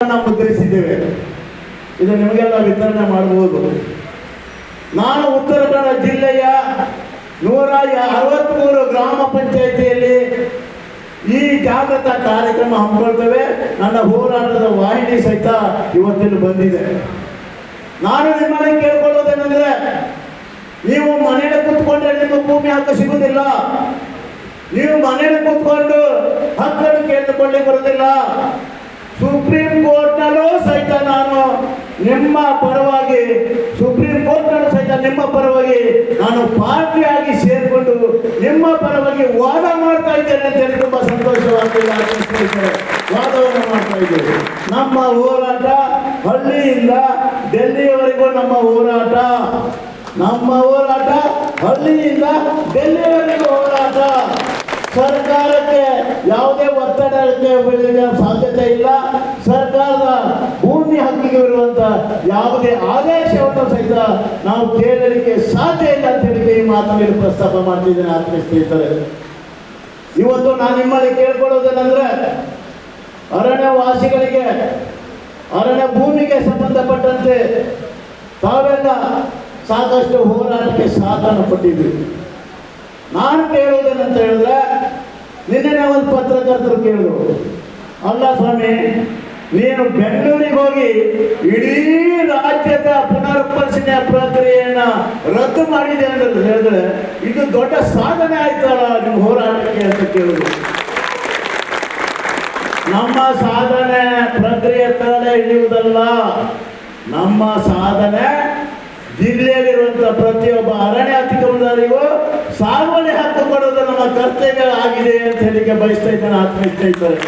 ಮುದ್ರಿಸಿದ್ದೇವೆ. ಇದು ನಿಮಗೆಲ್ಲ ವಿತರಣೆ ಮಾಡಬಹುದು ನಾನು ಉತ್ತರ ಕನ್ನಡ ಜಿಲ್ಲೆಯ ನೂರ ಅರವತ್ಮೂರು ಗ್ರಾಮ ಪಂಚಾಯಿತಿಯಲ್ಲಿ ಈ ಜಾಗೃತ ಕಾರ್ಯಕ್ರಮ ಹಮ್ಮಿಕೊಳ್ತೇವೆ. ನನ್ನ ಹೋರಾಟದ ವಾಹಿನಿ ಸಹಿತ ಇವತ್ತಿನ ಬಂದಿದೆ. ನಾನು ನಿಮ್ಮಲ್ಲಿ ಕೇಳ್ಕೊಳ್ಳೋದೇನೆಂದ್ರೆ, ನೀವು ಮನೆಯಲ್ಲಿ ಕೂತ್ಕೊಂಡ್ರೆ ನಿಮ್ಮ ಭೂಮಿ ಹಕ್ಕು ಸಿಗುವುದಿಲ್ಲ ನೀವು ಮನೆಯಲ್ಲಿ ಕೂತ್ಕೊಂಡು ಹಕ್ಕನ್ನು ಕೇಳಿಕೊಳ್ಳಿ ಬರುವುದಿಲ್ಲ. ಸುಪ್ರೀಂ ಕೋರ್ಟ್ನಲ್ಲೂ ಸಹಿತ ನಾನು ನಿಮ್ಮ ಪರವಾಗಿ, ಸುಪ್ರೀಂ ಕೋರ್ಟ್ನಲ್ಲೂ ಸಹಿತ ನಿಮ್ಮ ಪರವಾಗಿ ನಾನು ಪಾರ್ಟಿಯಾಗಿ ಸೇರಿಕೊಂಡು ನಿಮ್ಮ ಪರವಾಗಿ ವಾದ ಮಾಡ್ತಾ ಇದ್ದೇನೆ ಅಂತ ಹೇಳಿ ತುಂಬಾ ಸಂತೋಷವಾಗ್ತಿಲ್ಲ ವಾದವನ್ನು ಮಾಡ್ತಾ ಇದ್ದೇವೆ. ನಮ್ಮ ಹೋರಾಟ ಹಳ್ಳಿಯಿಂದ ಡೆಲ್ಲಿಯವರೆಗೂ ನಮ್ಮ ಹೋರಾಟ. ನಮ್ಮ ಹೋರಾಟ ಹಳ್ಳಿಯಿಂದ ಡೆಲ್ಲಿಯವರೆಗೂ ಹೋರಾಟ. ಸರ್ಕಾರಕ್ಕೆ ಬೀಳುವ ಸಾಧ್ಯತೆ ಇಲ್ಲ. ಸರ್ಕಾರದ ಭೂಮಿ ಹಕ್ಕಿಗೆ ಇರುವಂತ ಯಾವುದೇ ಆದೇಶವನ್ನು ಸಹಿತ ನಾವು ಕೇಳಲಿಕ್ಕೆ ಸಾಧ್ಯ ಇಲ್ಲ ಅಂತ ಹೇಳಿ ಈ ಮಾತನ್ನು ಪ್ರಸ್ತಾಪ ಮಾಡ್ತಿದ್ದೇನೆ ಆತ್ಮೀಯ ಸ್ನೇಹಿತರೆ. ಇವತ್ತು ನಾನು ನಿಮ್ಮಲ್ಲಿ ಕೇಳ್ಕೊಳ್ಳೋದೇನೆಂದ್ರೆ, ಅರಣ್ಯ ವಾಸಿಗಳಿಗೆ, ಅರಣ್ಯ ಭೂಮಿಗೆ ಸಂಬಂಧಪಟ್ಟಂತೆ ತಾವೆಲ್ಲ ಸಾಕಷ್ಟು ಹೋರಾಟಕ್ಕೆ ಸಾಧನ ಪಟ್ಟಿದ್ವಿ ನಾನು ಕೇಳೋದೇನಂತ ಒಂದು ಕೇಳು. ಅಲ್ಲ ಸ್ವಾಮಿ, ನೀನು ಬೆಂಗಳೂರಿಗೆ ಹೋಗಿ ಇಡೀ ರಾಜ್ಯದ ಪುನರ್ ಪರಿಶೀಲನೆ ಪ್ರಕ್ರಿಯೆಯನ್ನ ರದ್ದು ಮಾಡಿದೆ ಅಂತ ಹೇಳಿದ್ರೆ ಇದು ದೊಡ್ಡ ಸಾಧನೆ ಆಯ್ತಲ್ಲ ನಿಮ್ಮ ಹೋರಾಟಕ್ಕೆ ಅಂತ ಕೇಳಿದ್ರು ನಮ್ಮ ಸಾಧನೆ ಪ್ರಕ್ರಿಯೆ ತಡೆ ಹಿಡಿಯುವುದಲ್ಲ. ನಮ್ಮ ಸಾಧನೆ ಜಿಲ್ಲೆಯಲ್ಲಿರುವಂತಹ ಪ್ರತಿಯೊಬ್ಬ ಅರಣ್ಯ ಅತಿಕ್ರಮಣದವರಿಗೂ ಸಾಗುವಳಿ ಹಕ್ಕು ಕೊಡುವುದು ನಮ್ಮ ಕರ್ತವ್ಯ ಆಗಿದೆ ಅಂತ ಹೇಳಿಕೆ ಬಯಸ್ತಾ ಇದ್ದಾನೆ ಆತ್ಮ ಸ್ನೇಹಿತರೆ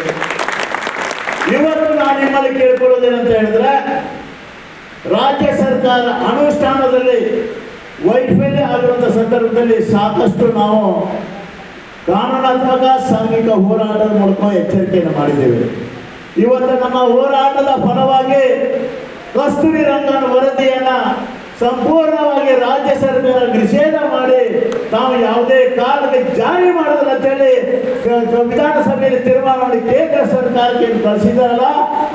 ಇವತ್ತು ನಾನು ನಿಮ್ಮಲ್ಲಿ ಕೇಳ್ಕೊಳ್ಳೋದೇನಂತ ಹೇಳಿದ್ರೆ, ರಾಜ್ಯ ಸರ್ಕಾರ ಅನುಷ್ಠಾನದಲ್ಲಿ ವೈಫಲ್ಯ ಆಗುವಂತ ಸಂದರ್ಭದಲ್ಲಿ ಸಾಕಷ್ಟು ನಾವು ಕಾನೂನಾತ್ಮಕ ಸಾಂಘಿಕ ಹೋರಾಟದ ಮೂಲಕ ಎಚ್ಚರಿಕೆಯನ್ನು ಮಾಡಿದ್ದೇವೆ. ಇವತ್ತು ನಮ್ಮ ಹೋರಾಟದ ಫಲವಾಗಿ ಕಸ್ತೂರಿ ರಂಗನ ವರದಿಯನ್ನ ಸಂಪೂರ್ಣವಾಗಿ ರಾಜ್ಯ ಸರ್ಕಾರ ನಿಷೇಧ ಮಾಡಿ ತಾವು ಯಾವುದೇ ಕಾರಣಕ್ಕೆ ಜಾರಿ ಮಾಡೋದಿಲ್ಲ ಅಂತ ಹೇಳಿ ವಿಧಾನಸಭೆಯಲ್ಲಿ ತೀರ್ಮಾನ ಮಾಡಿ ಕೇಂದ್ರ ಸರ್ಕಾರಕ್ಕೆ ಕಳಿಸಿದಾರಲ್ಲ,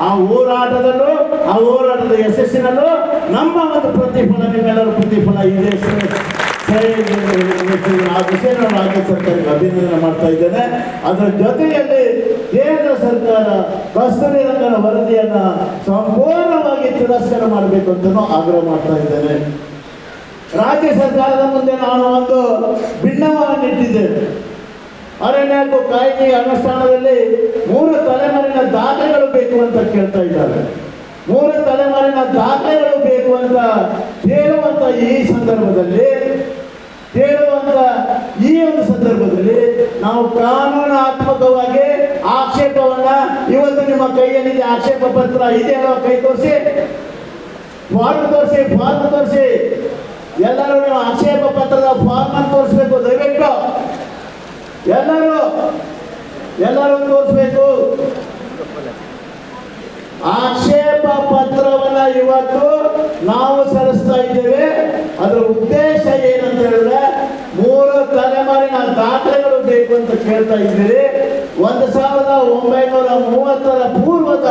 ಆ ಹೋರಾಟದಲ್ಲೂ, ಆ ಹೋರಾಟದ ಯಶಸ್ಸಿನಲ್ಲೂ ನಮ್ಮ ಒಂದು ಪ್ರತಿಫಲ ನಿಮ್ಮೆಲ್ಲರ ಪ್ರತಿಫಲ ಇದೆ ಆ ವಿಷಯ ನಾನು ರಾಜ್ಯ ಸರ್ಕಾರಕ್ಕೆ ಅಭಿನಂದನೆ ಮಾಡ್ತಾ ಇದ್ದೇನೆ ಅದರ ಜೊತೆಯಲ್ಲಿ ಕೇಂದ್ರ ಸರ್ಕಾರ ಕಸ್ತೂರಿ ರಂಗನ ವರದಿಯನ್ನು ಸಂಪೂರ್ಣವಾಗಿ ತಿರಸ್ಕಾರ ಮಾಡಬೇಕು ಅಂತ ಆಗ್ರಹ ಮಾಡ್ತಾ ಇದ್ದೇನೆ ರಾಜ್ಯ ಸರ್ಕಾರದ ಮುಂದೆ ನಾನು ಒಂದು ಭಿನ್ನವನ್ನು ಇಟ್ಟಿದ್ದೇನೆ ಅರಣ್ಯ ಕಾಯ್ದೆಯ ಕಾಯ್ದೆ ಅನುಷ್ಠಾನದಲ್ಲಿ ಮೂರು ತಲೆಮಾರಿನ ದಾಖಲೆಗಳು ಬೇಕು ಅಂತ ಕೇಳ್ತಾ ಇದ್ದಾರೆ. ಮೂರು ತಲೆಮಾರಿನ ದಾಖಲೆಗಳು ಬೇಕು ಅಂತ ಹೇಳುವಂತ ಈ ಸಂದರ್ಭದಲ್ಲಿ, ಹೇಳುವಂತ ಈ ಒಂದು ಸಂದರ್ಭದಲ್ಲಿ ನಾವು ಕಾನೂನಾತ್ಮಕವಾಗಿ ಆಕ್ಷೇಪವನ್ನ ಇವತ್ತು ನಿಮ್ಮ ಕೈಯಲ್ಲಿ ಆಕ್ಷೇಪ ಪತ್ರ ಇದೆ ಅಲ್ವಾ? ಕೈ ತೋರಿಸಿ. ಫಾರ್ಮ್ ತೋರಿಸಿ ಫಾರ್ಮ್ ತೋರಿಸಿ. ಎಲ್ಲರೂ ನೀವು ಆಕ್ಷೇಪ ಪತ್ರದ ಫಾರ್ಮ್ ಅನ್ನು ತೋರಿಸ್ಬೇಕು, ದಯವಿಟ್ಟು. ಎಲ್ಲರೂ ಎಲ್ಲರೂ ತೋರಿಸ್ಬೇಕು. ಆಕ್ಷೇಪ ಪತ್ರವನ್ನ ಇವತ್ತು ನಾವು ಸಲ್ಲಿಸ್ತಾ ಇದ್ದೇವೆ. ಅದರ ಉದ್ದೇಶ ಏನಂತ ಹೇಳಿದ್ರೆ ಮೂರು ತಲೆಮಾರಿನ ದಾಖಲೆಗಳು ಬೇಕು ಅಂತ ಕೇಳ್ತಾ ಇದ್ದೀರಿ. ಒಂದು ಸಾವಿರದ ಒಂಬೈನೂರ ಮೂವತ್ತರ ಪೂರ್ವದ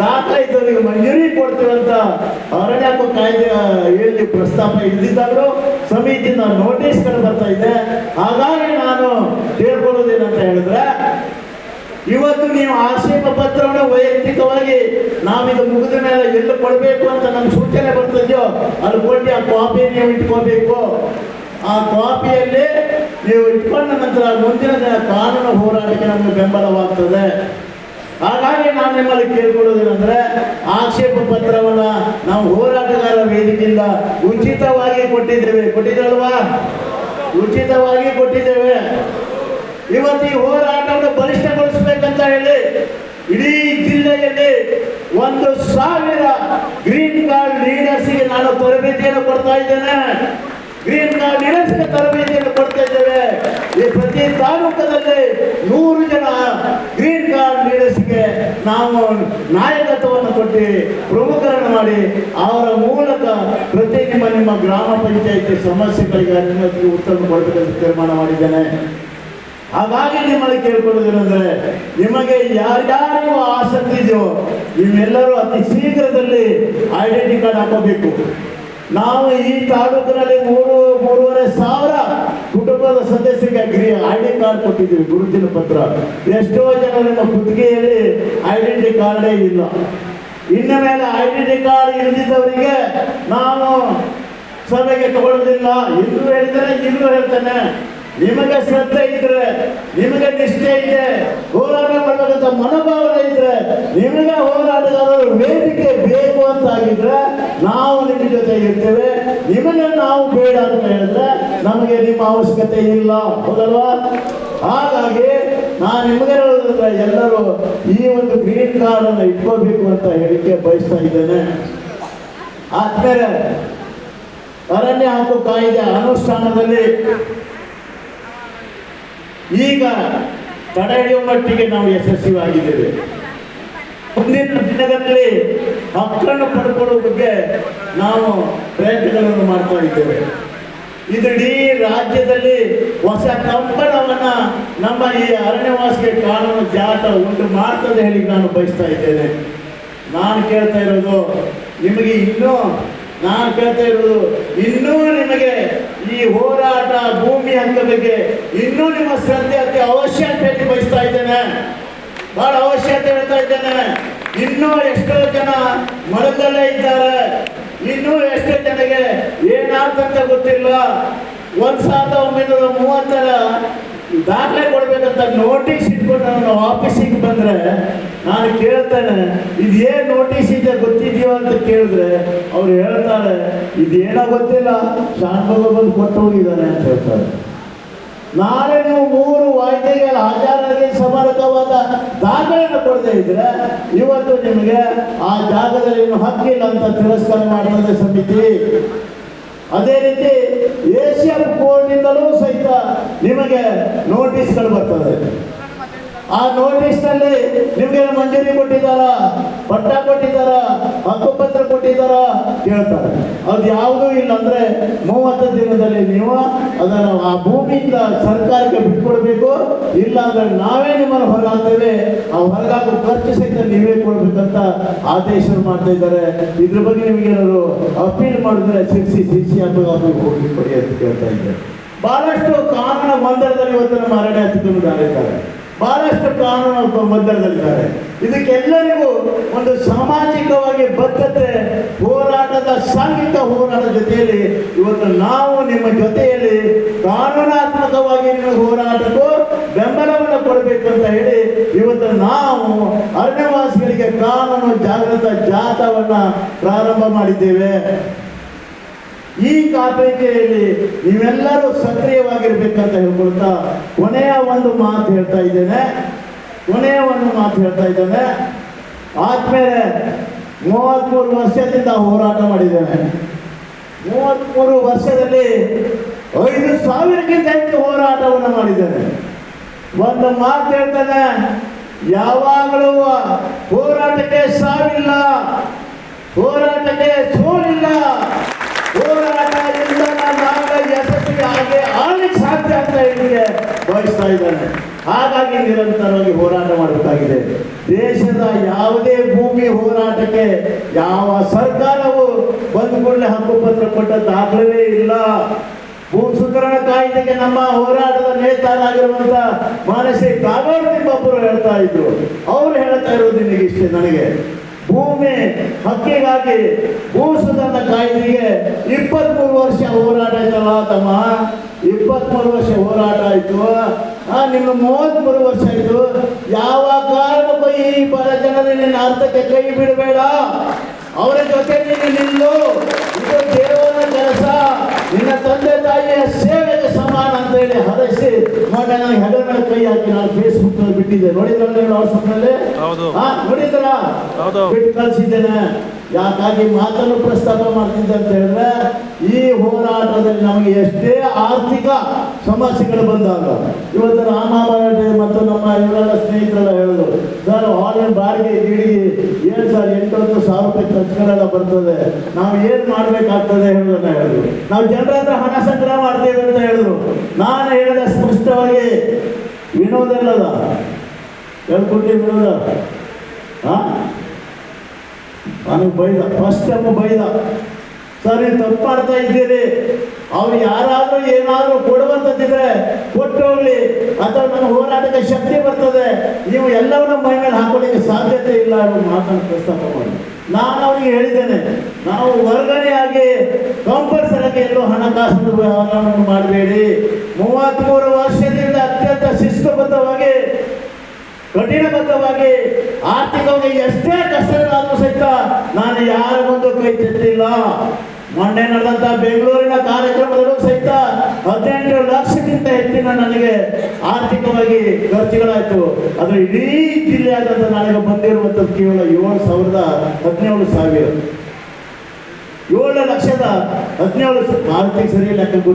ದಾಖಲೆ ಇದ್ದವರಿಗೆ ಮಂಜೂರಿ ಕೊಡ್ತೀವಂತ ಅರಣ್ಯ ಕಾಯ್ದೆ ಹೇಳಿ ಪ್ರಸ್ತಾಪ ಇದ್ದಿದ್ದಾಗಲೂ ಸಮಿತಿಯಿಂದ ನೋಟಿಸ್ಗಳು ಬರ್ತಾ ಇದೆ. ಹಾಗಾಗಿ ನಾನು ಕೇಳ್ಕೊಳ್ಳೋದೇನಂತ ಹೇಳಿದ್ರೆ ಇವತ್ತು ನೀವು ಆಕ್ಷೇಪ ಪತ್ರವನ್ನು ವೈಯಕ್ತಿಕವಾಗಿ ನಾವಿದು ಮುಗಿದ ಮೇಲೆ ಎಲ್ಲ ಕೊಡಬೇಕು ಅಂತ ನಮ್ಗೆ ಸೂಚನೆ ಬರ್ತದೆಯೋ ಅಲ್ಲಿ ಕೊಟ್ಟು ಆ ಕಾಪಿ ನೀವು ಇಟ್ಕೋಬೇಕು. ಆ ಕಾಪಿಯಲ್ಲಿ ನೀವು ಇಟ್ಕೊಂಡ ನಂತರ ಮುಂದಿನ ದಿನ ಕಾನೂನು ಹೋರಾಟಕ್ಕೆ ನಮಗೆ ಬೆಂಬಲವಾಗ್ತದೆ. ಹಾಗಾಗಿ ನಾನು ನಿಮ್ಮಲ್ಲಿ ಕೇಳ್ಕೊಳ್ಳೋದೇನೆಂದರೆ, ಆಕ್ಷೇಪ ಪತ್ರವನ್ನ ನಾವು ಹೋರಾಟಗಾರ ವೇದಿಕೆಯಿಂದ ಉಚಿತವಾಗಿ ಕೊಟ್ಟಿದ್ದೇವೆ. ಕೊಟ್ಟಿದ್ದಲ್ವಾ? ಉಚಿತವಾಗಿ ಕೊಟ್ಟಿದ್ದೇವೆ. ಇವತ್ತು ಈ ಹೋರಾಟವನ್ನು ಬಲಿಷ್ಠಗೊಳಿಸಬೇಕಂತ ಹೇಳಿ ಇಡೀ ಜಿಲ್ಲೆಯಲ್ಲಿ ಒಂದು ಸಾವಿರ ಗ್ರೀನ್ ಕಾರ್ಡ್ ಲೀಡರ್ಸ್ಗೆ ನಾನು ತರಬೇತಿಯನ್ನು ಕೊಡ್ತಾ ಇದ್ದೇನೆ. ಗ್ರೀನ್ ಕಾರ್ಡ್ ಲೀಡರ್ಸ್ಗೆ ತರಬೇತಿಯನ್ನು ಕೊಡ್ತಾ ಇದ್ದೇವೆ. ಈ ಪ್ರತಿ ತಾಲೂಕದಲ್ಲಿ ನೂರು ಜನ ಗ್ರೀನ್ ಕಾರ್ಡ್ ಲೀಡರ್ಸ್ಗೆ ನಾವು ನಾಯಕತ್ವವನ್ನು ಕೊಟ್ಟು ಪ್ರಮುಖರನ್ನು ಮಾಡಿ ಅವರ ಮೂಲಕ ಪ್ರತಿ ನಿಮ್ಮ ನಿಮ್ಮ ಗ್ರಾಮ ಪಂಚಾಯಿತಿ ಸಮಸ್ಯೆಗಳಿಗೆ ಅನುಮತಿಗೆ ಉತ್ತರ ಕೊಡಬೇಕಂತ ತೀರ್ಮಾನ ಮಾಡಿದ್ದೇನೆ. ಹಾಗಾಗಿ ನಿಮ್ಮಲ್ಲಿ ಕೇಳ್ಕೊಳ್ಳೋದೇನೆಂದ್ರೆ ನಿಮಗೆ ಯಾರ್ಯಾರಿಗೂ ಆಸಕ್ತಿ ಇದೆಯೋ ನೀವೆಲ್ಲರೂ ಅತಿ ಶೀಘ್ರದಲ್ಲಿ ಐಡೆಂಟಿ ಕಾರ್ಡ್ ಹಾಕೋಬೇಕು ನಾವು ಈ ತಾಲೂಕಿನಲ್ಲಿ ಮೂರು, ಮೂರುವರೆ ಸಾವಿರ ಕುಟುಂಬದ ಸದಸ್ಯರಿಗೆ ಗ್ರೀ ಐಡಿ ಕಾರ್ಡ್ ಕೊಟ್ಟಿದ್ದೀವಿ, ಗುರುತಿನ ಪತ್ರ. ಎಷ್ಟೋ ಜನ ನಮ್ಮ ಕುತ್ತಿಗೆಯಲ್ಲಿ ಐಡೆಂಟಿ ಕಾರ್ಡೇ ಇಲ್ಲ. ಇನ್ನ ಮೇಲೆ ಐಡೆಂಟಿ ಕಾರ್ಡ್ ಇಲ್ಲದಿದ್ದವರಿಗೆ ನಾನು ಸಭೆಗೆ ತಗೊಳ್ಳೋದಿಲ್ಲ. ಇಲ್ಲೂ ಹೇಳ್ತಾನೆ ಇಲ್ಲೂ ಹೇಳ್ತಾನೆ. ನಿಮಗೆ ಶ್ರದ್ಧೆ ಇದ್ರೆ, ನಿಮಗೆ ನಿಷ್ಠೆ ಇದೆ ಹೋರಾಟ ಮಾಡಬೇಕಂತ ಮನೋಭಾವನೆ ಇದ್ರೆ, ನಿಮಗೆ ಹೋರಾಟಗಾರರು ವೇದಿಕೆ ಬೇಕು ಅಂತ ಆಗಿದ್ರೆ ನಾವು ನಿಮ್ಮ ಜೊತೆ ಇರ್ತೇವೆ. ನಿಮಗೆ ನಾವು ಬೇಡ ಅಂತ ಹೇಳಿದ್ರೆ ನಮಗೆ ನಿಮ್ಮ ಅವಶ್ಯಕತೆ ಇಲ್ಲ. ಹೌದಲ್ವಾ? ಹಾಗಾಗಿ ನಾನು ನಿಮಗೆ ಹೇಳೋದಂದ್ರೆ ಎಲ್ಲರೂ ಈ ಒಂದು ಗ್ರೀನ್ ಕಾರ್ಡ್ ಅನ್ನು ಇಟ್ಕೋಬೇಕು ಅಂತ ಹೇಳಿಕೆ ಬಯಸ್ತಾ ಇದ್ದೇನೆ. ಆದ್ಮೇಲೆ ಅರಣ್ಯ ಹಕ್ಕು ಕಾಯ್ದೆ ಅನುಷ್ಠಾನದಲ್ಲಿ ಈಗ ತಡೆ ಹಿಡಿಯುವ ಮಟ್ಟಿಗೆ ನಾವು ಯಶಸ್ವಿಯಾಗಿದ್ದೇವೆ. ಮುಂದಿನ ದಿನಗಳಲ್ಲಿ ಹಕ್ಕನ್ನು ಪಡ್ಕೊಳ್ಳುವ ಬಗ್ಗೆ ನಾವು ಪ್ರಯತ್ನಗಳನ್ನು ಮಾಡ್ತಾ ಇದ್ದೇವೆ. ಇದು ಇಡೀ ರಾಜ್ಯದಲ್ಲಿ ಹೊಸ ಕಂಪನವನ್ನ ನಮ್ಮ ಈ ಅರಣ್ಯವಾಸಿಗೆ ಕಾನೂನು ಜಾತ ಉಂಟು ಮಾಡ್ತದೆ ಹೇಳಿ ನಾನು ಬಯಸ್ತಾ ಇದ್ದೇನೆ. ನಾನು ಕೇಳ್ತಾ ಇರೋದು, ನಿಮಗೆ ಇನ್ನೂ, ನಾನು ಕೇಳ್ತಾ ಇರೋದು ಇನ್ನೂ ನಿಮಗೆ ಈ ಹೋರಾಟ ಭೂಮಿ ಬಗ್ಗೆ ಇನ್ನೂ ನಿಮ್ಮ ಶ್ರದ್ಧೆ ಅತಿ ಅವಶ್ಯ ಅಂತ ಹೇಳಿ ಬಯಸ್ತಾ ಇದ್ದೇನೆ. ಬಹಳ ಅವಶ್ಯ ಹೇಳ್ತಾ ಇದ್ದೇನೆ. ಇನ್ನೂ ಎಷ್ಟೋ ಜನ ಮರದಲ್ಲೇ ಇದ್ದಾರೆ. ಇನ್ನೂ ಎಷ್ಟೋ ಜನಗೆ ಏನಾಗ್ತಂತ ಗೊತ್ತಿಲ್ಲ. ಒಂದ್ ಸಾವಿರದ ಒಂಬೈನೂರ ಮೂವತ್ತರ ದಾಖಲೆ ಕೊಡ್ಬೇಕಂತ ನೋಟಿಸ್ ಇಟ್ಕೊಂಡು ನಾನು ಆಫೀಸಿಗೆ ಬಂದ್ರೆ ನಾನು ಕೇಳ್ತೇನೆ ಇದೇ ನೋಟಿಸ್ ಇದೆ ಗೊತ್ತಿದೆಯೋ ಅಂತ ಕೇಳಿದ್ರೆ ಅವ್ರು ಹೇಳ್ತಾರೆ, ಇದೇನೋ ಗೊತ್ತಿಲ್ಲ ಶಾಂತಗೋ ಬಂದು ಕೊಟ್ಟು ಹೋಗಿದ್ದಾನೆ ಅಂತ ಹೇಳ್ತಾರೆ. ನಾಳೆ ನೀವು ಮೂರು ವಾಯ್ದೆಗೆ ಹಾಜರಾಗಿ ಸಮರ್ಥವಾದ ದಾಖಲೆಯನ್ನು ಕೊಡದೇ ಇದ್ರೆ ಇವತ್ತು ನಿಮಗೆ ಆ ಜಾಗದಲ್ಲಿ ಹಕ್ಕಿಲ್ಲ ಅಂತ ತಿರಸ್ಕಾರ ಮಾಡ್ತದೆ ಸಮಿತಿ. ಅದೇ ರೀತಿ ಏಷ್ಯನ್ ಕೋರ್ಟ್ನಿಂದಲೂ ಸಹಿತ ನಿಮಗೆ ನೋಟಿಸ್ಗಳು ಬರ್ತದೆ. ಆ ನೋಟಿಸ್ನಲ್ಲಿ ನಿಮಗೆ ಮಂಜೂರಿ ಕೊಟ್ಟಿದ್ದಾರ, ಪಟ್ಟ ಕೊಟ್ಟಿದ್ದಾರ, ಹಕ್ಕುಪತ್ರ ಕೊಟ್ಟಿದ್ದಾರ ಕೇಳ್ತಾರೆ ಅದು ಯಾವುದೂ ಇಲ್ಲ ಅಂದ್ರೆ ಮೂವತ್ತು ದಿನದಲ್ಲಿ ನೀವು ಅದನ್ನು ಆ ಭೂಮಿಯಿಂದ ಸರ್ಕಾರಕ್ಕೆ ಬಿಟ್ಕೊಡ್ಬೇಕು. ಇಲ್ಲ ಅಂದ್ರೆ ನಾವೇ ನಿಮ್ಮನ್ನು ಹೊರಗಾಗ್ತೇವೆ ಆ ಹೊರಗಾಗೋ ಖರ್ಚು ಸಹಿತ ನೀವೇ ಕೊಡ್ಬೇಕಂತ ಆದೇಶ ಮಾಡ್ತಾ ಇದ್ದಾರೆ. ಇದ್ರ ಬಗ್ಗೆ ನಿಮಗೆ ಏನಾದ್ರು ಅಪೀಲ್ ಮಾಡಿದ್ರೆ ಶಿಕ್ಷಿ ಶಿರ್ಸಿ ಅಂತ ಹೋಗಿ ಕೊಡಿ ಅಂತ ಕೇಳ್ತಾ ಇದ್ದಾರೆ. ಬಹಳಷ್ಟು ಕಾರಣ ಮಂದಿರದಲ್ಲಿ ಇವತ್ತು ನಮ್ಮ ಅರಣ್ಯ ಅತಿಥಿಗಳಿದ್ದಾರೆ ಬಹಳಷ್ಟು ಕಾನೂನು ಗೊಂದಲದಲ್ಲಿದ್ದಾರೆ ಇದಕ್ಕೆಲ್ಲರಿಗೂ ಒಂದು ಸಾಮಾಜಿಕವಾಗಿ ಬದ್ಧತೆ, ಹೋರಾಟದ ಸಾಂಘಿಕ ಹೋರಾಟದ ಜೊತೆಯಲ್ಲಿ ಇವತ್ತು ನಾವು ನಿಮ್ಮ ಜೊತೆಯಲ್ಲಿ ಕಾನೂನಾತ್ಮಕವಾಗಿ ನಿಮ್ಮ ಹೋರಾಟಕ್ಕೂ ಬೆಂಬಲವನ್ನು ಕೊಡಬೇಕು ಅಂತ ಹೇಳಿ ಇವತ್ತು ನಾವು ಅರಣ್ಯವಾಸಿಗಳಿಗೆ ಕಾನೂನು ಜಾಗೃತ ಜಾಥವನ್ನು ಪ್ರಾರಂಭ ಮಾಡಿದ್ದೇವೆ. ಈ ಕಾಪೇಟೆಯಲ್ಲಿ ನೀವೆಲ್ಲರೂ ಸಕ್ರಿಯವಾಗಿರ್ಬೇಕಂತ ಹೇಳ್ಕೊಳ್ತಾ ಕೊನೆಯ ಒಂದು ಮಾತು ಹೇಳ್ತಾ ಇದ್ದೇನೆ. ಕೊನೆಯ ಒಂದು ಮಾತು ಹೇಳ್ತಾ ಇದ್ದೇನೆ. ಆದ್ಮೇಲೆ ಮೂವತ್ಮೂರು ವರ್ಷದಿಂದ ಹೋರಾಟ ಮಾಡಿದ್ದೇನೆ. ಮೂವತ್ಮೂರು ವರ್ಷದಲ್ಲಿ ಐದು ಸಾವಿರಕ್ಕಿಂತ ಹೆಚ್ಚು ಹೋರಾಟವನ್ನು ಮಾಡಿದ್ದೇನೆ. ಒಂದು ಮಾತು ಹೇಳ್ತಾನೆ. ಯಾವಾಗಲೂ ಹೋರಾಟಕ್ಕೆ ಸಾವಿಲ್ಲ, ಹೋರಾಟಕ್ಕೆ ಸೋಲಿಲ್ಲ. ಅಂತ ಹಾಗಾಗಿ ನಿರಂತರವಾಗಿ ಹೋರಾಟ ಮಾಡಬೇಕಾಗಿದೆ ದೇಶದ ಯಾವುದೇ ಭೂಮಿ ಹೋರಾಟಕ್ಕೆ ಯಾವ ಸರ್ಕಾರವು ಬಂದು ಕೂಡಲೇ ಹಕ್ಕುಪತ್ರ ಕೊಟ್ಟ ದಾಖಲೆ ಇಲ್ಲ. ಭೂ ಸುಧಾರಣ ಕಾಯ್ದೆಗೆ ನಮ್ಮ ಹೋರಾಟದ ನೇತಾರಾಗಿರುವಂತ ಮಾನಸಿ ಕಾಗೋಡ್ ತಿಮ್ಮಪ್ಪರು ಹೇಳ್ತಾ ಇದ್ರು. ಅವ್ರು ಹೇಳ್ತಾ ಇರೋದು ನಿಮಗೆ ಇಷ್ಟೇ ನನಗೆ. ಭೂಮಿ ಹಕ್ಕಿಗಾಗಿ ಭೂ ಸುಧಾರಣ ಕಾಯ್ದೆಗೆ ಇಪ್ಪತ್ಮೂರು ವರ್ಷ ಹೋರಾಟ ಆಯ್ತಲ್ಲ ತಮ್ಮ? ಇಪ್ಪತ್ಮೂರು ವರ್ಷ ಹೋರಾಟ ಆಯ್ತು. ನಿಮ್ಮ ಮೂವತ್ಮೂರು ವರ್ಷ ಆಯ್ತು. ಯಾವ ಕಾರಣಕ್ಕೂ ಈ ಬಡ ಜನರ ನಿನ್ನ ಅರ್ಥಕ್ಕೆ ಕೈ ಬಿಡಬೇಡ. ಅವರ ಜೊತೆ ನೀನು ನಿಲ್ಲು. ಇದು ದೇವರ ಕೆಲಸ. ನಿನ್ನ ತಂದೆ ತಾಯಿಯ ಅಂತ ಹರಸಿ ಮೊನ್ನೆ ನಾನು ಹೆಗಲ ಮೇಲೆ ಕೈ ಹಾಕಿ ನಾನು ಫೇಸ್ಬುಕ್ನಲ್ಲಿ ಬಿಟ್ಟಿದ್ದೆ. ನೋಡಿದ್ರಲ್ಲ ನೀವು ವಾಟ್ಸಪ್ನಲ್ಲಿ ನೋಡಿದ್ರ. ಬಿಟ್ಟು ಕಳಿಸಿದ್ದೇನೆ. ಯಾಕಾಗಿ ಮಾತನ್ನು ಪ್ರಸ್ತಾಪ ಮಾಡ್ತಿದ್ದೆ ಅಂತ ಹೇಳಿದ್ರೆ ಈ ಹೋರಾಟದಲ್ಲಿ ನಮಗೆ ಎಷ್ಟೇ ಆರ್ಥಿಕ ಸಮಸ್ಯೆಗಳು ಬಂದಾಗ ಇವತ್ತು ರಾಮಾಯಣ ಮತ್ತು ನಮ್ಮ ಇವರೆಲ್ಲ ಸ್ನೇಹಿತರೆಲ್ಲ ಹೇಳಿದ್ರು ಸರ್ ಹಾಲಿನ ಬಾಡಿಗೆ ಗಿಡಿಗೆ ಸರ್ ಎಂಟೊಂದು ಸಾವಿರ ರೂಪಾಯಿ ಖರ್ಚುಗಳೆಲ್ಲ ಬರ್ತದೆ. ನಾವು ಏನು ಮಾಡ್ಬೇಕಾಗ್ತದೆ ಹೇಳೋದನ್ನ ಹೇಳಿದ್ರು. ನಾವು ಜನರ ಹತ್ರ ಹಣ ಸಂಗ್ರಹ ಮಾಡ್ತೇವೆ ಅಂತ ಹೇಳಿದ್ರು. ನಾನು ಹೇಳಿದ ಸ್ಪಷ್ಟವಾಗಿ, ವಿನೋದ ಎಲ್ಲದ ಹೇಳ್ಕೊಟ್ಟಿ ವಿನೋದ. ಹಾ ನನಗೆ ಬೈದ. ಫಸ್ಟ್ ಟೈಮ್ ಬೈದ. ಸರಿ ತಪ್ಪು ಇದ್ದೀರಿ. ಅವ್ರು ಯಾರಾದರೂ ಏನಾದರೂ ಕೊಡುವಂಥದ್ದಿದ್ರೆ ಕೊಟ್ಟು ಹೋಗ್ಲಿ. ಅಥವಾ ನನ್ನ ಹೋರಾಟಕ್ಕೆ ಶಕ್ತಿ ಬರ್ತದೆ. ನೀವು ಎಲ್ಲವನ್ನೂ ಮೈ ಮೇಲೆ ಹಾಕೊಳ್ಳಿಕ್ಕೆ ಸಾಧ್ಯತೆ ಇಲ್ಲ ಅನ್ನೋ ಮಾತನ್ನು ಪ್ರಸ್ತಾಪ ಮಾಡಿ. ನಾನು ಅವರಿಗೆ ಹೇಳಿದ್ದೇನೆ. ನಾವು ವರ್ಗಣೆಯಾಗಿ ಕಂಪಲ್ಸರಿಯಾಗಿ ಎಲ್ಲೋ ಹಣಕಾಸು ವ್ಯವಹಾರವನ್ನು ಮಾಡಬೇಡಿ. ಮೂವತ್ತ್ಮೂರು ವರ್ಷದಿಂದ ಅತ್ಯಂತ ಶಿಸ್ತುಬದ್ಧವಾಗಿ, ಕಠಿಣಬದ್ಧವಾಗಿ, ಆರ್ಥಿಕವಾಗಿ ಎಷ್ಟೇ ಕಷ್ಟಗಳಾದರೂ ಸಹಿತ ನಾನು ಯಾರ ಮುಂದೆ ಕೈ ತೆತ್ತಿಲ್ಲ ಮೊನ್ನೆ ನಡೆದಂತ ಬೆಂಗಳೂರಿನ ಕಾರ್ಯಕ್ರಮದಲ್ಲೂ ಸಹಿತ ಹದಿನೆಂಟು ಲಕ್ಷಕ್ಕಿಂತ ಹೆಚ್ಚಿನ ನನಗೆ ಆರ್ಥಿಕವಾಗಿ ಖರ್ಚುಗಳಾಯಿತು. ಅದು ಇಡೀ ಜಿಲ್ಲೆಯಾದಂತ ನನಗೆ ಬಂದಿರುವಂಥದ್ದು ಕೇವಲ ಏಳು ಸಾವಿರದ ಹದಿನೇಳು ಸಾವಿರ. ಏಳು ಲಕ್ಷದ ಹದಿನೇಳು ಆರ್ಥಿಕ ಸರಿ ಲೆಕ್ಕ ಅದು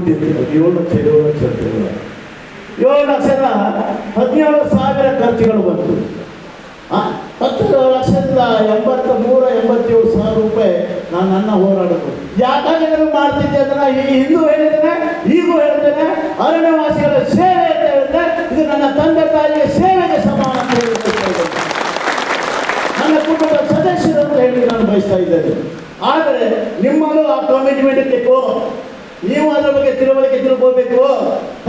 ಏಳು ಲಕ್ಷ ಏಳು ಲಕ್ಷ. ಏಳು ಲಕ್ಷದ ಹದಿನೇಳು ಸಾವಿರ ಖರ್ಚುಗಳು ಬಂತು. ಹತ್ತು ಲಕ್ಷದ ಎಂಬತ್ತ ಮೂರ ಎಂಬತ್ತೇಳು ಸಾವಿರ ರೂಪಾಯಿ ನಾನು ನನ್ನ ಹೋರಾಡಬೇಕು ಯಾಕಾಗಿ ಮಾಡ್ತಿದ್ದೆ ಅಂದ್ರೆ ಈ ಹಿಂದೂ ಹೇಳಿದ್ದೇನೆ, ಈಗೂ ಹೇಳ್ತೇನೆ ಅರಣ್ಯವಾಸಿಗಳ ಸೇವೆ ಅಂತ ಹೇಳಿದ್ರೆ ಇದು ನನ್ನ ತಂದೆ ತಾಯಿಯ ಸೇವೆಗೆ ಸಮಾನ ಅಂತ. ನನ್ನ ಕುಟುಂಬದ ಸದಸ್ಯರು ಅಂತ ಹೇಳಿ ನಾನು ಬಯಸ್ತಾ ಇದ್ದೇನೆ. ಆದರೆ ನಿಮ್ಮಲ್ಲೂ ಆ ಕಮಿಟ್ಮೆಂಟ್ ಬೇಕು ನೀವು ಅದರ ಬಗ್ಗೆ ತಿಳುವಳಿಕೆ ತಿಳ್ಕೋಬೇಕು.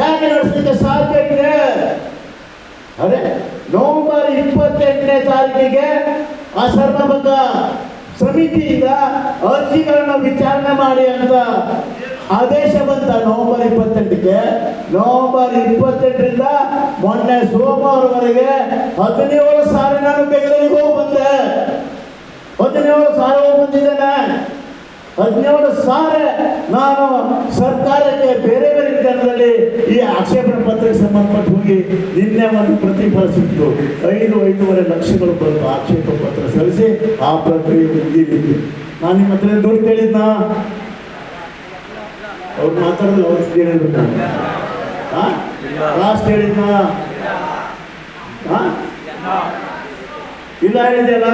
ಹೇಗೆ ನಡೆಸಲಿಕ್ಕೆ ಸಾಧ್ಯ ಇದೆ? ಅದೇ ನವೆಂಬರ್ ಇಪ್ಪತ್ತೆಂಟನೇ ತಾರೀಕಿಗೆ ಆ ಸರ್ವಬದ್ಧ ಸಮಿತಿಯಿಂದ ಅರ್ಜಿಗಳನ್ನು ವಿಚಾರಣೆ ಮಾಡಿ ಅಂತ ಆದೇಶ ಬಂತ ನವೆಂಬರ್ ಇಪ್ಪತ್ತೆಂಟಕ್ಕೆ. ನವೆಂಬರ್ ಇಪ್ಪತ್ತೆಂಟರಿಂದ ಮೊನ್ನೆ ಸೋಮವಾರವರೆಗೆ ಹದಿನೇಳು ಸಾವಿರ ನಾನು ಬೆಂಗಳೂರಿಗೆ ಹೋಗಿ ಬಂದೆ. ಹದಿನೇಳು ಸಾವಿರ ಹೋಗಿ ಬಂದಿದ್ದೇನೆ. ಹದಿನೇಳು ಸಾವಿರ ನಾನು ಸರ್ಕಾರಕ್ಕೆ ಬೇರೆ ಬೇರೆ ವಿಧಾನದಲ್ಲಿ ಈ ಆಕ್ಷೇಪಣೆ ಪತ್ರಕ್ಕೆ ಸಂಬಂಧಪಟ್ಟು ಹೋಗಿ ನಿನ್ನೆ ಒಂದು ಪ್ರತಿಫಲ ಸಿಕ್ತು ಐದು, ಐದೂವರೆ ಲಕ್ಷಗಳು ಬಂತು ಆಕ್ಷೇಪ ಪತ್ರ ಸಲ್ಲಿಸಿ ಆ ಪ್ರಕ್ರಿಯೆ ಮುಗಿಲಿಕ್ಕೆ ನಾನು ನಿಮ್ಮ ಹತ್ರ ದೂರ ಕೇಳಿದ್ನ ಅವ್ರು ಮಾತಾಡಿದ್ರೆ ಅವ್ರು ಕೇಳಿದ್ರು ಲಾಸ್ಟ್ ಹೇಳಿದ್ನ? ಇಲ್ಲ ಹೇಳಿದೆಯಲ್ಲ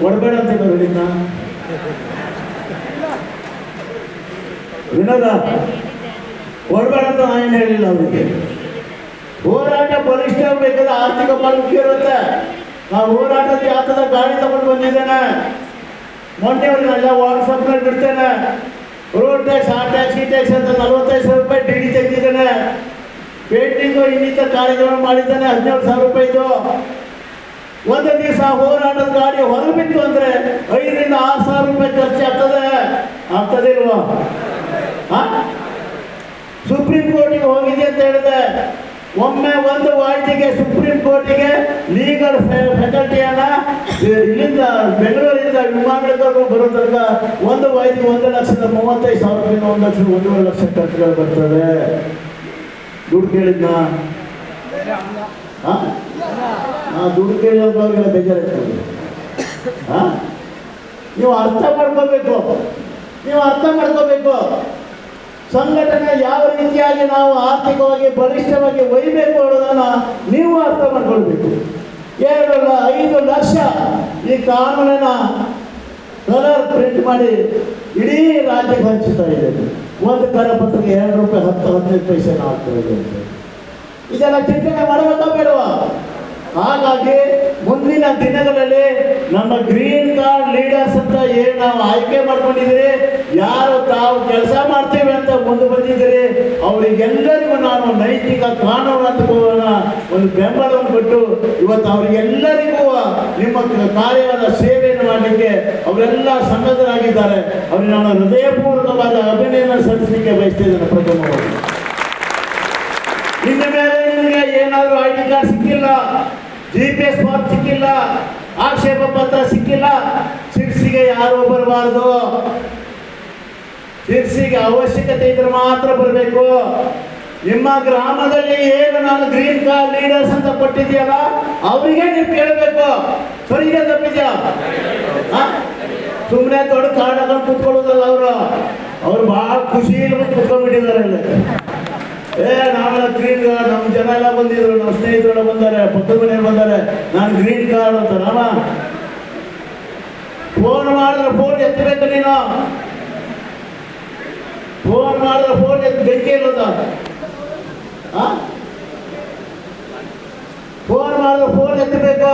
ಕೊಡಬೇಡ ಅಂತ ಹೇಳಿದ್ನ? ವಿನೋದ ಕೊಡ್ಬೇಡ ಅಂತ ನಾನು ಹೇಳಿಲ್ಲ ಅವರಿಗೆ. ಹೋರಾಟ ಬಲಿಷ್ಠ ಬೇಕಾದ್ರೆ ಆರ್ಥಿಕ ಮುಖ್ಯ ಇರುತ್ತೆ. ನಾವು ಹೋರಾಟದ ಯಾತದ ಗಾಡಿ ತಗೊಂಡು ಬಂದಿದ್ದೇನೆ. ಮೊನ್ನೆ ಅವ್ರಿಗೆ ಎಲ್ಲ ವಾಟ್ಸಪ್ನಲ್ಲಿ ಬಿಡ್ತೇನೆ ರೋಡ್ ಟ್ಯಾಕ್ಸ್ ಆ ಟ್ಯಾಕ್ಸ್ ಈ ಟ್ಯಾಕ್ಸ್ ಅಂತ ನಲವತ್ತೈದು ಸಾವಿರ ರೂಪಾಯಿ ಡಿ ಡಿ ತೆಗೆದಿದ್ದೇನೆ. ಪೇಂಟಿಂಗು ಇನ್ನಿತರ ಕಾರ್ಯಕ್ರಮ ಮಾಡಿದ್ದಾನೆ, ಹದಿನೇಳು ಸಾವಿರ ರೂಪಾಯಿದು ಒಂದು ದಿವಸ ಹೋರಾಟದ ಗಾಡಿ ಹೊರಬಿತ್ತು ಅಂದರೆ ಐದರಿಂದ ಆರು ಸಾವಿರ ರೂಪಾಯಿ ಖರ್ಚು ಆಗ್ತದೆ. ಆಗ್ತದಿಲ್ವಾ ಹಾ ಸುಪ್ರೀಂ ಕೋರ್ಟಿಗೆ ಹೋಗಿದೆ ಅಂತ ಹೇಳಿದೆ ಒಮ್ಮೆ ಒಂದು ವಾರ್ಡಿಗೆ ಸುಪ್ರೀಂ ಕೋರ್ಟಿಗೆ ಲೀಗಲ್ ಫೆಕಲ್ಟಿಯನ್ನ ಇಲ್ಲಿಂದ ಬೆಂಗಳೂರಿಂದ ವಿಮಾನಗಳಿಗೆ ಬರೋ ತನಕ ಒಂದು ವಾಯ್ದಿಗೆ ಒಂದು ಲಕ್ಷದ ಮೂವತ್ತೈದು ಸಾವಿರದಿಂದ ಒಂದು ಲಕ್ಷ, ಒಂದೂವರೆ ಲಕ್ಷ ಖರ್ಚುಗಳು ಬರ್ತದೆ ದುಡ್ಡು ಕೇಳಿದ್ನಾ? ದುಡ್ಡು ಕೇಳಿದವ್ರಿಗೆಲ್ಲ ಬೇಜಾರಾಗ್ತದೆ ಹಾ? ನೀವು ಅರ್ಥ ಮಾಡ್ಕೋಬೇಕು. ನೀವು ಅರ್ಥ ಮಾಡ್ಕೋಬೇಕು. ಸಂಘಟನೆ ಯಾವ ರೀತಿಯಾಗಿ ನಾವು ಆರ್ಥಿಕವಾಗಿ, ಬಲಿಷ್ಠವಾಗಿ ಒಯ್ಯಬೇಕು ಅನ್ನೋದನ್ನು ನೀವು ಅರ್ಥ ಮಾಡ್ಕೊಳ್ಬೇಕು. ಎರಡು ಲ- ಐದು ಲಕ್ಷ ಈ ಕಾನೂನಿನ ಕಲರ್ ಪ್ರಿಂಟ್ ಮಾಡಿ ಇಡೀ ರಾಜ್ಯಕ್ಕೆ ಹಂಚುತ್ತಾ ಇದ್ದೇವೆ. ಒಂದು ಕರಪತ್ರಕ್ಕೆ ಎರಡು ರೂಪಾಯಿ, ಹತ್ತು, ಹದಿನೈದು ಪೈಸೆ ನಾವು. ಇದೆಲ್ಲ ಚಿಂತನೆ ಮಾಡಬೇಕಾ ಬೇಡವಾ ಹಾಗಾಗಿ ಮುಂದಿನ ದಿನಗಳಲ್ಲಿ ನಮ್ಮ ಗ್ರೀನ್ ಕಾರ್ಡ್ ಲೀಡರ್ಸ್ ಅಂತ ಏನು ನಾವು ಆಯ್ಕೆ ಮಾಡ್ಕೊಂಡಿದ್ದೀರಿ. ಯಾರು ತಾವು ಕೆಲಸ ಮಾಡ್ತೇವೆ ಅಂತ ಮುಂದೆ ಬಂದಿದ್ದೀರಿ. ಅವರಿಗೆಲ್ಲರಿಗೂ ನಾನು ನೈತಿಕ ಕಾನೂನಾತ್ಮಕವಾದ ಒಂದು ಬೆಂಬಲವನ್ನು ಕೊಟ್ಟು ಇವತ್ತು ಅವರಿಗೆಲ್ಲರಿಗೂ ನಿಮ್ಮ ಕಾರ್ಯವಾದ ಸೇವೆಯನ್ನು ಮಾಡಲಿಕ್ಕೆ ಅವರೆಲ್ಲ ಸನ್ನದ್ಧರಾಗಿದ್ದಾರೆ. ಅವ್ರಿಗೆ ನಾನು ಹೃದಯಪೂರ್ವಕವಾದ ಅಭಿನಂದನೆ ಸಲ್ಲಿಸಲಿಕ್ಕೆ ಬಯಸ್ತಿದ್ದೇನೆ ಪ್ರಥಮವಾಗಿ. ಇನ್ನು ಮೇಲೆ ಏನಾದರೂ ಐ ಡಿ ಕಾರ್ಡ್ ಸಿಕ್ಕಿಲ್ಲ ಜಿ ಪಿ ಎಸ್ ಫಾರ್ಮ್ ಸಿಕ್ಕಿಲ್ಲ, ಆಕ್ಷೇಪ ಪತ್ರ ಸಿಕ್ಕಿಲ್ಲ, ಶಿರ್ಸಿಗೆ ಯಾರು ಬರಬಾರ್ದು. ಶಿರ್ಸಿಗೆ ಅವಶ್ಯಕತೆ ಇದ್ರೆ ಮಾತ್ರ ಬರಬೇಕು. ನಿಮ್ಮ ಗ್ರಾಮದಲ್ಲಿ ಏನು ನಾನು ಗ್ರೀನ್ ಕಾರ್ಡ್ ಲೀಡರ್ಸ್ ಅಂತ ಕೊಟ್ಟಿದ್ಯಲ್ಲ ಅವರಿಗೆ ನೀವು ಕೇಳಬೇಕು. ಸರಿಗ ತಪ್ಪಿದ್ಯಾ? ಸುಮ್ಮನೆ ದೊಡ್ಡ ಕಾರ್ಡ್ ಹಾಕೊಂಡು ಕೂತ್ಕೊಳ್ಳೋದಲ್ಲ ಅವರು. ಅವ್ರು ಭಾಳ ಖುಷಿಯಲ್ಲಿ ಕೂತ್ಕೊಂಡ್ಬಿಟ್ಟಿದ್ದಾರೆ ಏ, ನಾವೆಲ್ಲ ಗ್ರೀನ್ ಕಾರ್ಡ್ ನಮ್ಮ ಜನ ಎಲ್ಲ ಬಂದಿದ್ರು ನಮ್ಮ ಸ್ನೇಹಿತರೆಲ್ಲ ಬಂದಾರೆ, ಪಕ್ಕದ ಮನೆ ಬಂದಾರೆ. ನಾನು ಗ್ರೀನ್ ಕಾರ್ಡ್ ಅಂತ ನಾಮ ಫೋನ್ ಮಾಡಿದ್ರೆ ಫೋನ್ ಎತ್ತಬೇಕು ನೀನು. ಫೋನ್ ಮಾಡಿದ್ರೆ ಫೋನ್ ಎತ್ತ ಬೆಂಕಿ ಇಲ್ಲದ? ಫೋನ್ ಮಾಡಿದ್ರೆ ಫೋನ್ ಎತ್ತಬೇಕು.